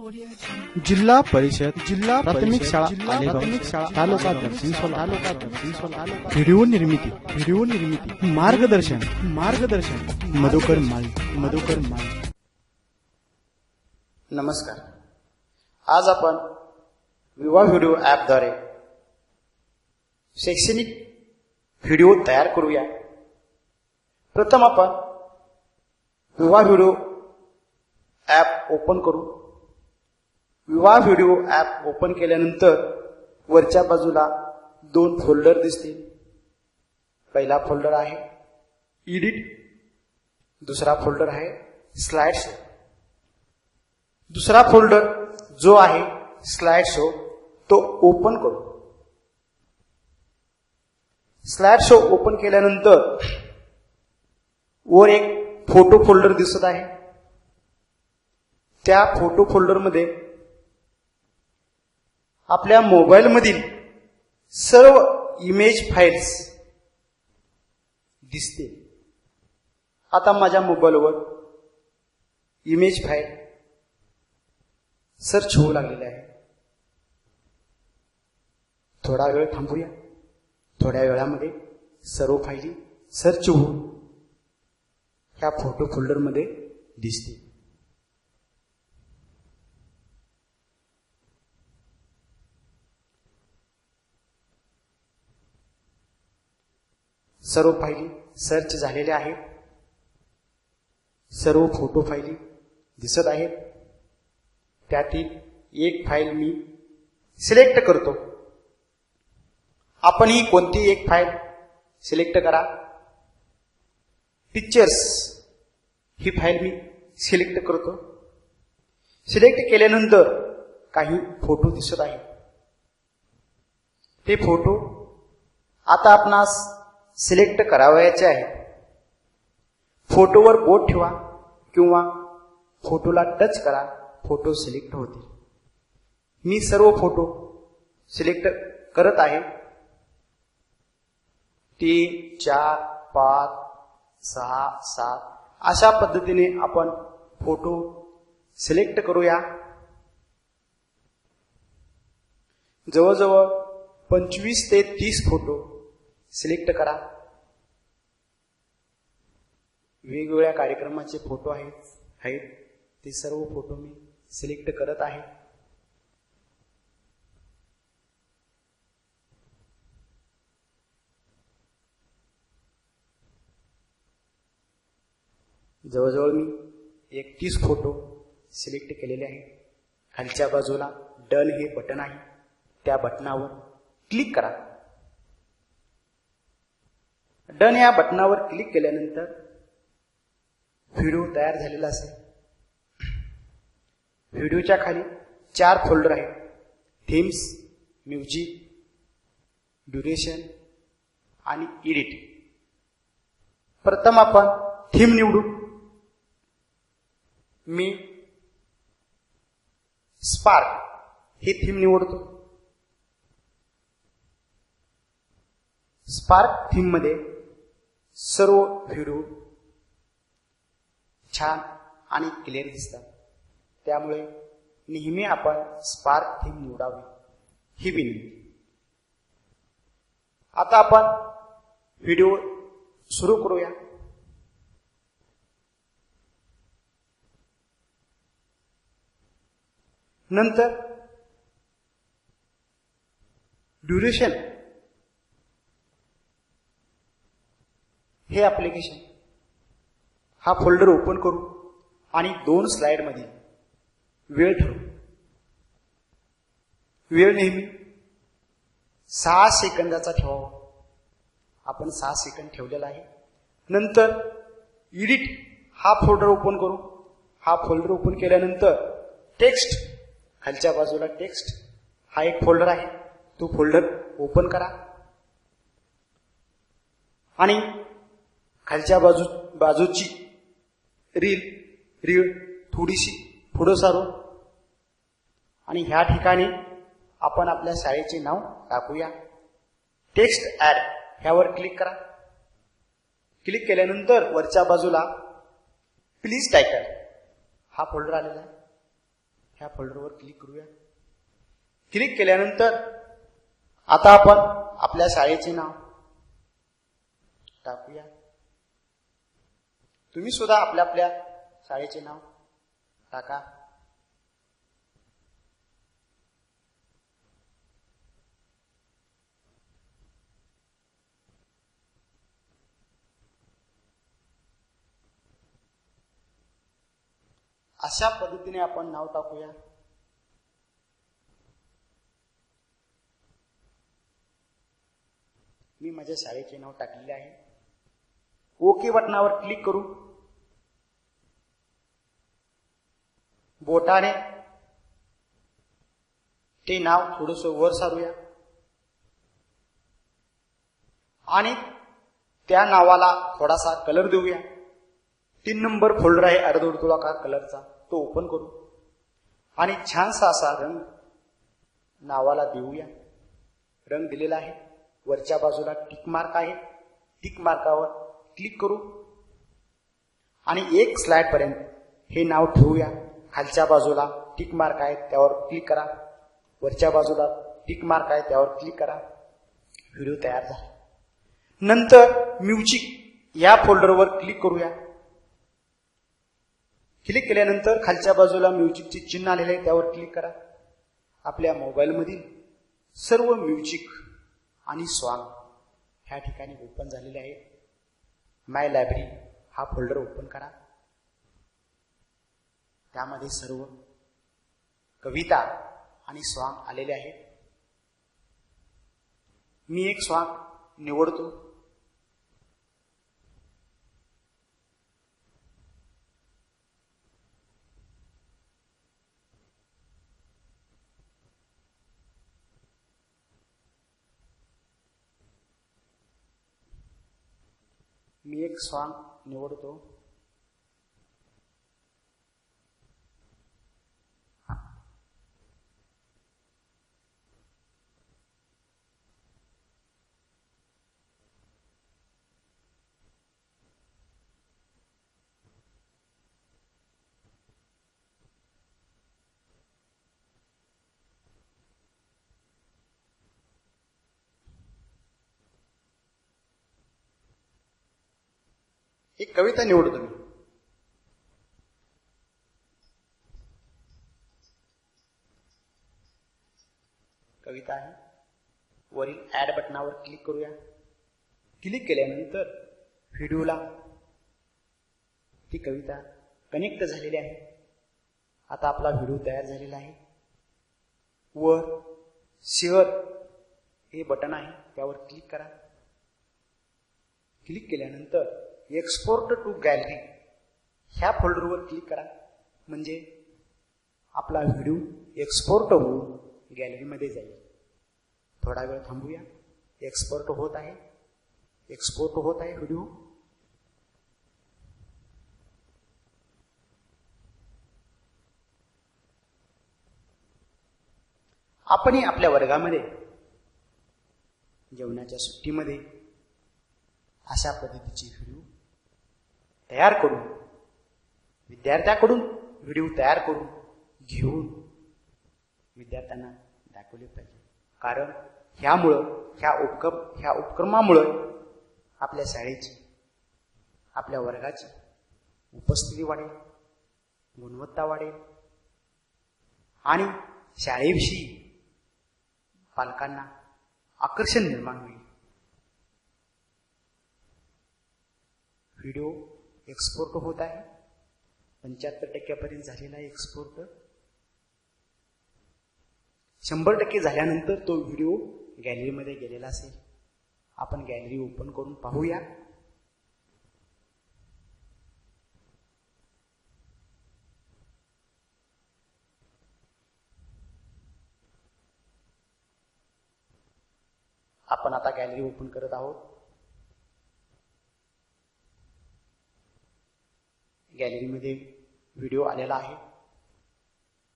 जिल्हा परिषद जिल्हा प्राथमिक शाळा प्राथमिक शाळा तालुका दक्षिण तालुका दक्षिण व्हिडिओ निर्मिती व्हिडिओ निर्मिती मार्गदर्शन. मार्गदर्शन. मधुकर माळी मधुकर माळी. नमस्कार. आज आपण विवाह व्हिडिओ ॲपद्वारे शैक्षणिक व्हिडिओ तयार करूया. प्रथम आपण विवाह व्हिडिओ ॲप ओपन करू. विवाह व्हिडिओ ॲप ओपन केल्यानंतर वरच्या बाजूला दोन फोल्डर दिसतील. पहिला फोल्डर आहे इडिट दुसरा फोल्डर आहे स्लाइड शो दुसरा फोल्डर जो आहे स्लाइड शो तो ओपन करू. स्लाइड शो ओपन केल्यानंतर वर एक फोटो फोल्डर दिसत आहे. त्या फोटो फोल्डरमध्ये आपल्या मोबाईलमधील सर्व इमेज फाईल्स दिसते. आता माझ्या मोबाईलवर इमेज फाईल सर्च होऊ लागलेले आहे. थोडा वेळ थांबूया. थोड्या वेळामध्ये सर्व फायली सर्च होऊन ह्या फोटो फोल्डरमध्ये दिसतील. सर्व फायली सर्च झालेल्या आहेत. सर्व फोटो फायली दिसत आहेत. त्यातील एक फाईल मी सिलेक्ट करतो. आपणही कोणती एक फाईल सिलेक्ट करा. पिक्चर्स ही फाईल मी सिलेक्ट करतो. सिलेक्ट केल्यानंतर काही फोटो दिसत आहेत. ते फोटो आता आपणास सिलेक्ट करावयाचे आहेत फोटोवर बोट ठेवा किंवा फोटोला टच करा फोटो सिलेक्ट होतील. मी सर्व फोटो सिलेक्ट करत आहे. तीन चार पाच सहा सात अशा पद्धतीने आपण फोटो सिलेक्ट करूया. जवळजवळ पंचवीस ते तीस फोटो सिलेक्ट करा. वेगवेगळ्या कार्यक्रमाचे फोटो आहेत आहेत. ते सर्व फोटो मी सिलेक्ट करत आहे. जवळजवळ मी एकतीस फोटो सिलेक्ट केलेले आहेत. खालच्या बाजूला डन हे बटन आहे. त्या बटनावर क्लिक करा. डन या बटनावर क्लिक केल्यानंतर व्हिडिओ तयार झालेला असेल. व्हिडिओच्या खाली चार फोल्डर आहेत. थीम्स म्युझिक ड्युरेशन आणि एडिट. प्रथम आपण थीम निवडू. मी स्पार्क ही थीम निवडतो. स्पार्क थीममध्ये सर्व व्हिडिओ छान आणि क्लिअर दिसतात. त्यामुळे नेहमी आपण स्पार्क थीम निवडावी. ही विनंती. आता आपण व्हिडिओ सुरू करूया. नंतर ड्युरेशन हे ॲप्लिकेशन हा फोल्डर ओपन करू आणि दोन स्लाइडमध्ये वेळ ठरवू. वेळ नेहमी सहा सेकंदाचा ठेवावा. आपण सहा सेकंद ठेवलेला आहे. नंतर इडिट हा फोल्डर ओपन करू. हा फोल्डर ओपन केल्यानंतर टेक्स्ट खालच्या बाजूला टेक्स्ट हा एक फोल्डर आहे. तो फोल्डर ओपन करा. आणि खालच्या बाजू बाजूची रील रीळ थोडीशी पुढं सारून. आणि ह्या ठिकाणी आपण आपल्या शाळेचे नाव टाकूया. टेक्स्ट ऍड ह्यावर क्लिक करा. क्लिक केल्यानंतर वरच्या बाजूला प्लीज टायटल. हा फोल्डर आलेला आहे. ह्या फोल्डरवर क्लिक करूया. क्लिक केल्यानंतर आता आपण आपल्या शाळेचे नाव टाकूया. तुम्ही सुद्धा आपल्या आपल्या शाळेचे नाव टाका. अशा पद्धतीने आपण नाव टाकूया. मी माझ्या शाळेचे नाव टाकलेले आहे. ओके बटनावर क्लिक करू. बोटाने. ते नाव थोडस वर सारूया. आणि त्या नावाला थोडासा कलर देऊया. तीन नंबर फोल्डर आहे अर्धवर्तुळाकार कलरचा तो ओपन करू. आणि छानसा असा रंग नावाला देऊया. रंग दिलेला आहे. वरच्या बाजूला टिक मार्क आहे. टिक मार्कावर क्लिक करू. आणि एक स्लाइड पर्यंत हे नाव ठेवूया. खालच्या बाजूला टिक मार्क आहे त्यावर क्लिक करा. वरच्या बाजूला टिक मार्क आहे त्यावर क्लिक करा. व्हिडिओ तयार झाला. नंतर म्युझिक या फोल्डरवर क्लिक करूया. क्लिक केल्यानंतर खालच्या बाजूला म्युझिकचे चिन्ह आलेले आहे त्यावर क्लिक करा. आपल्या मोबाईलमधील सर्व म्युझिक आणि सॉंग ह्या ठिकाणी ओपन झालेले आहे. माय लायब्ररी हा फोल्डर ओपन करा. त्यामध्ये सर्व कविता आणि सॉंग आलेले आहेत. मी एक सॉंग निवडतो. मी एक सॉन्ग निवडतो. एक कविता निवडतो मी कविता आहे वरील ऍड बटनावर क्लिक करूया क्लिक केल्यानंतर व्हिडिओला ती कविता कनेक्ट झालेली आहे. आता आपला व्हिडिओ तयार झालेला आहे. वर शेअर हे बटन आहे त्यावर क्लिक करा. क्लिक केल्यानंतर एक्सपोर्ट टू गॅलरी ह्या फोल्डरवर क्लिक करा. म्हणजे आपला व्हिडिओ एक्सपोर्ट होऊन गॅलरीमध्ये जाईल. थोडा वेळ थांबूया. एक्सपोर्ट होत आहे. एक्सपोर्ट होत आहे व्हिडिओ आपणही आपल्या वर्गामध्ये जेवणाच्या सुट्टीमध्ये अशा पद्धतीची व्हिडिओ तयार करून विद्यार्थ्याकडून व्हिडिओ तयार करून घेऊन विद्यार्थ्यांना दाखवले पाहिजे. कारण ह्यामुळं ह्या उपक्रम ह्या उपक्रमामुळं आपल्या शाळेची आपल्या वर्गाची उपस्थिती वाढेल गुणवत्ता वाढेल आणि शाळेविषयी पालकांना आकर्षण निर्माण होईल. व्हिडिओ एक्सपोर्ट होत आहे. पंच्याहत्तर टक्क्यापर्यंत झालेला आहे एक्सपोर्ट शंभर टक्के झाल्यानंतर तो व्हिडिओ गॅलरीमध्ये गेलेला असेल. आपण गॅलरी ओपन करून पाहूया. आपण आता गॅलरी ओपन करत आहोत. गॅलरीमध्ये व्हिडिओ आलेला आहे.